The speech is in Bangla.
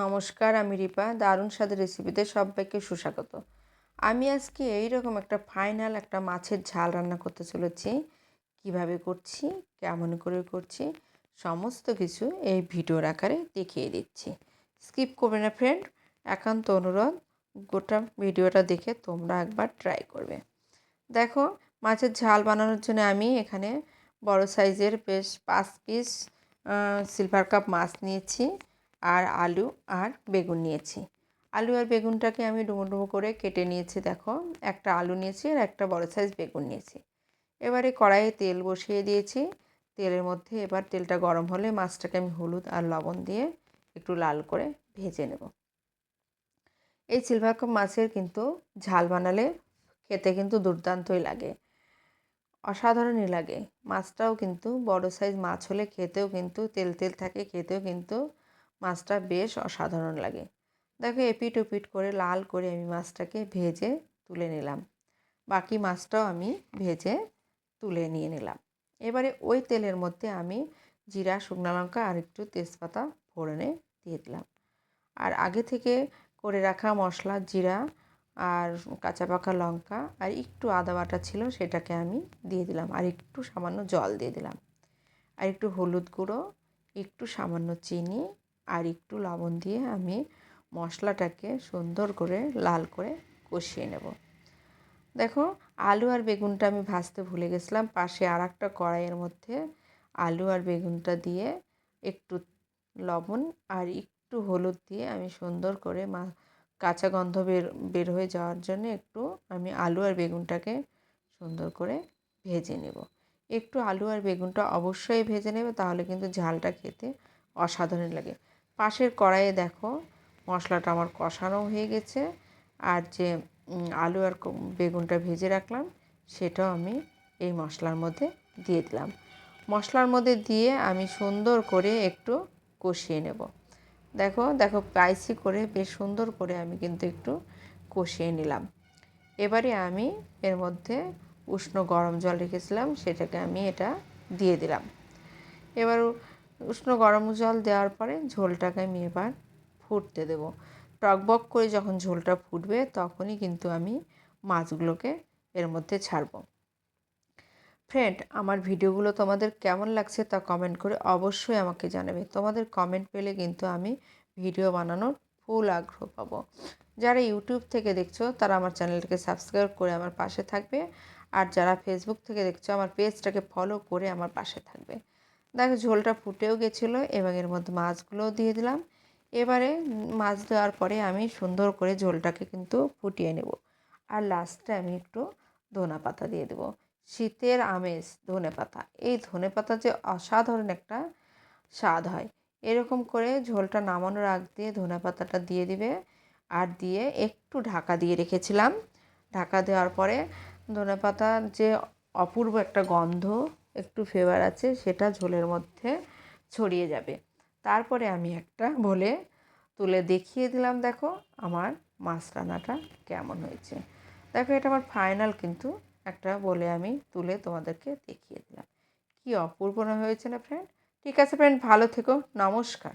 নমস্কার, আমি রিপা। দারুণ স্বাদের রেসিপিতে সবাইকে সুস্বাগত। আমি আজকে এই রকম একটা ফাইনাল একটা মাছের ঝাল রান্না করতে চলেছি। কীভাবে করছি, কেমন করে করছি, সমস্ত কিছু এই ভিডিওর আকারে দেখিয়ে দিচ্ছি। স্কিপ করবে না ফ্রেন্ড একান্ত অনুরোধ, গোটা ভিডিওটা দেখে তোমরা একবার ট্রাই করবে। দেখো, মাছের ঝাল বানানোর জন্য আমি এখানে বড় সাইজের বেশ পাঁচ পিস সিলভার কাপ মাছ নিয়েছি। আর আলু আর বেগুন নিয়েছি। আলু আর বেগুনটাকে আমি ডুমো ডুমো করে কেটে নিয়েছি, দেখো। একটা আলু নিয়েছি আর একটা বড় সাইজ বেগুন নিয়েছি। এবারে কড়াইয়ে তেল বসিয়ে দিয়েছি। তেলের মধ্যে এবার তেলটা গরম হলে মাছটাকে আমি হলুদ আর লবণ দিয়ে একটু লাল করে ভেজে নেব। এই সিলভার কাপ মাছের কিন্তু ঝাল বানালে খেতে কিন্তু দুর্দান্তই লাগে। অসাধারণই লাগে। মাছটাও কিন্তু বড় সাইজ মাছ হলে খেতেও কিন্তু তেল তেল থাকে, খেতেও কিন্তু মাছটা বেশ অসাধারণ লাগে। দেখো এপিট ওপিট করে লাল করে আমি মাছটাকে ভেজে তুলে নিলাম। বাকি মাছটাও আমি ভেজে তুলে নিয়ে নিলাম। এবারে ওই তেলের মধ্যে আমি জিরা, শুকনো লঙ্কা আর একটু তেজপাতা ফোড়নে দিয়ে দিলাম। আর আগে থেকে করে রাখা মশলা, জিরা আর কাঁচা পাকা লঙ্কা আর একটু আদা বাটা ছিল সেটাকে আমি দিয়ে দিলাম। আর একটু সামান্য জল দিয়ে দিলাম। আর একটু হলুদ গুঁড়ো, একটু সামান্য চিনি আর একটু লবণ দিয়ে আমি মশলাটাকে সুন্দর করে লাল করে কষিয়ে নেব। দেখো, আলু আর বেগুনটা আমি ভাজতে ভুলে গেছিলাম। পাশে আর একটা কড়াইয়ের মধ্যে আলু আর বেগুনটা দিয়ে একটু লবণ আর একটু হলুদ দিয়ে আমি সুন্দর করে মা, কাঁচা গন্ধ বের বের হয়ে যাওয়ার জন্য একটু আমি আলু আর বেগুনটাকে সুন্দর করে ভেজে নেব। একটু আলু আর বেগুনটা অবশ্যই ভেজে নেবে, তাহলে কিন্তু ঝালটা খেতে অসাধারণ লাগে। পাশের কড়াইয়ে দেখো মশলাটা আমার কষানো হয়ে গেছে। আর যে আলু আর বেগুনটা ভেজে রাখলাম, সেটাও আমি এই মশলার মধ্যে দিয়ে দিলাম। মশলার মধ্যে দিয়ে আমি সুন্দর করে একটু কষিয়ে নেব। দেখো দেখো স্পাইসি করে, বেশ সুন্দর করে আমি কিন্তু একটু কষিয়ে নিলাম। এবারে আমি এর মধ্যে উষ্ণ গরম জল রেখেছিলাম, সেটাকে আমি এটা দিয়ে দিলাম। এবার উষ্ণ গরম জল দেওয়ার পরে ঝোলটাকে আমি এবার ফুটতে দেব। টকবক করে যখন ঝোলটা ফুটবে তখনই কিন্তু আমি মাছগুলোকে এর মধ্যে ছাড়ব। ফ্রেন্ড, আমার ভিডিওগুলো তোমাদের কেমন লাগছে তা কমেন্ট করে অবশ্যই আমাকে জানাবে। তোমাদের কমেন্ট পেলে কিন্তু আমি ভিডিও বানানোর ফুল আগ্রহ পাবো। যারা ইউটিউব থেকে দেখছ, তারা আমার চ্যানেলটাকে সাবস্ক্রাইব করে আমার পাশে থাকবে। আর যারা ফেসবুক থেকে দেখছ, আমার পেজটাকে ফলো করে আমার পাশে থাকবে। দেখো, ঝোলটা ফুটেও গেছিল এবং এর মধ্যে মাছগুলোও দিয়ে দিলাম। এবারে মাছ দেওয়ার পরে আমি সুন্দর করে ঝোলটাকে কিন্তু ফুটিয়ে নেব। আর লাস্টে আমি একটু ধনে পাতা দিয়ে দেবো। শীতের আমেজ, ধনে পাতা। এই ধনে পাতা যে অসাধারণ একটা স্বাদ হয়। এরকম করে ঝোলটা নামানোর আগ দিয়ে ধনে পাতাটা দিয়ে দিবে। আর দিয়ে একটু ঢাকা দিয়ে রেখেছিলাম। ঢাকা দেওয়ার পরে ধনে পাতার যে অপূর্ব একটা গন্ধ একটু ফ্লেভার আছে, সেটা ঝোলের মধ্যে ছড়িয়ে যাবে। তারপরে আমি একটা বলে তুলে দেখিয়ে দিলাম, দেখো আমার মাছ রান্নাটা কেমন হয়েছে। দেখো এটা আমার ফাইনাল কিন্তু একটা বলে আমি তুলে তোমাদেরকে দেখিয়ে দিলাম। কি অপূর্ব না হয়েছে না ফ্রেন্ড ঠিক আছে ফ্রেন্ড ভালো থেকো, নমস্কার।